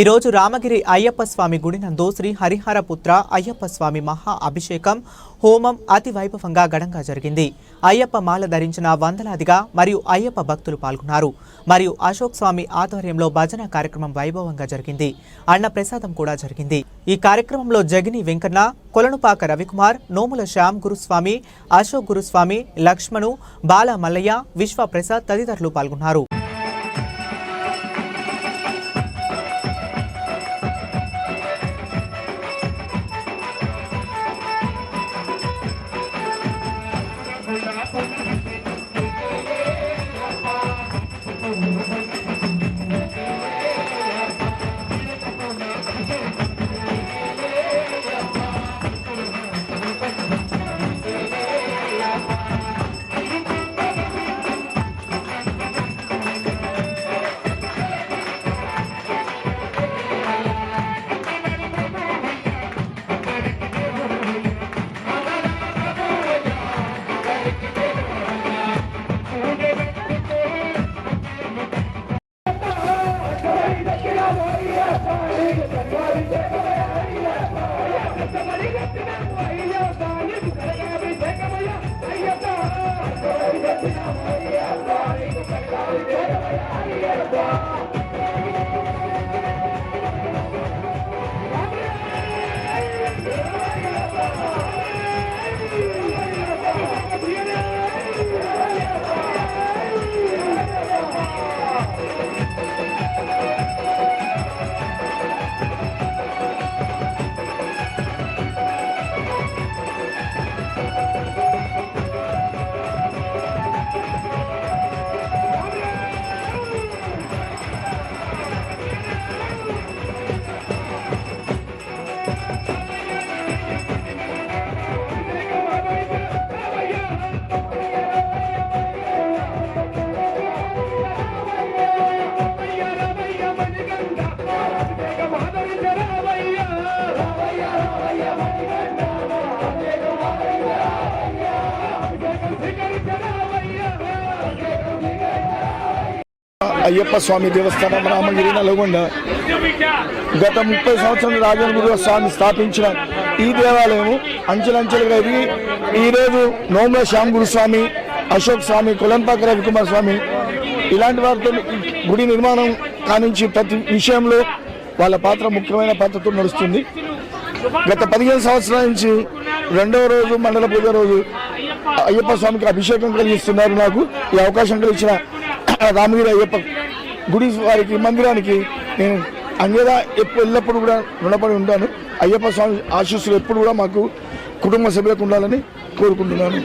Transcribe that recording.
ఈరోజు రామగిరి అయ్యప్ప స్వామి గుడి నందు శ్రీ హరిహరపుత్ర అయ్యప్ప స్వామి మహా అభిషేకం హోమం అతి వైభవంగా ఘనంగా జరిగింది. అయ్యప్ప మాల ధరించిన వందలాదిగా మరియు అయ్యప్ప భక్తులు పాల్గొన్నారు. మరియు అశోక్ స్వామి ఆధ్వర్యంలో భజన కార్యక్రమం వైభవంగా జరిగింది. అన్న ప్రసాదం కూడా జరిగింది. ఈ కార్యక్రమంలో జగిని వెంకన్న కొలనుపాక రవికుమార్ నోముల శ్యామ్ గురుస్వామి అశోక్ గురుస్వామి లక్ష్మణు బాల మల్లయ్య విశ్వప్రసాద్ తదితరులు పాల్గొన్నారు. Yeah. అయ్యప్ప స్వామి దేవస్థానం రామగిరి నల్గొండ. గత ముప్పై సంవత్సరాలు రాజనగురు స్వామి స్థాపించిన ఈ దేవాలయం అంచెలంచెలుగా ఎదిగి ఈరోజు నోముల శ్యామ్ గురుస్వామి అశోక్ స్వామి కులంపాక రవికుమార్ స్వామి ఇలాంటి వారితో గుడి నిర్మాణం కానించి ప్రతి విషయంలో వాళ్ళ పాత్ర ముఖ్యమైన పాత్రతో నడుస్తుంది. గత పదిహేను సంవత్సరాల నుంచి రెండవ రోజు మండల పూజ రోజు అయ్యప్ప స్వామికి అభిషేకం కలిగిస్తున్నారు నాకు. ఈ అవకాశం కలిగించిన రామగిరి అయ్యప్ప గుడి వారికి మందిరానికి నేను అంగేదా ఎప్పుడు ఎల్లప్పుడు కూడా రుణపడి ఉంటాను. అయ్యప్ప స్వామి ఆశీస్సులు ఎప్పుడు కూడా మాకు కుటుంబ సభ్యులకు ఉండాలని కోరుకుంటున్నాను.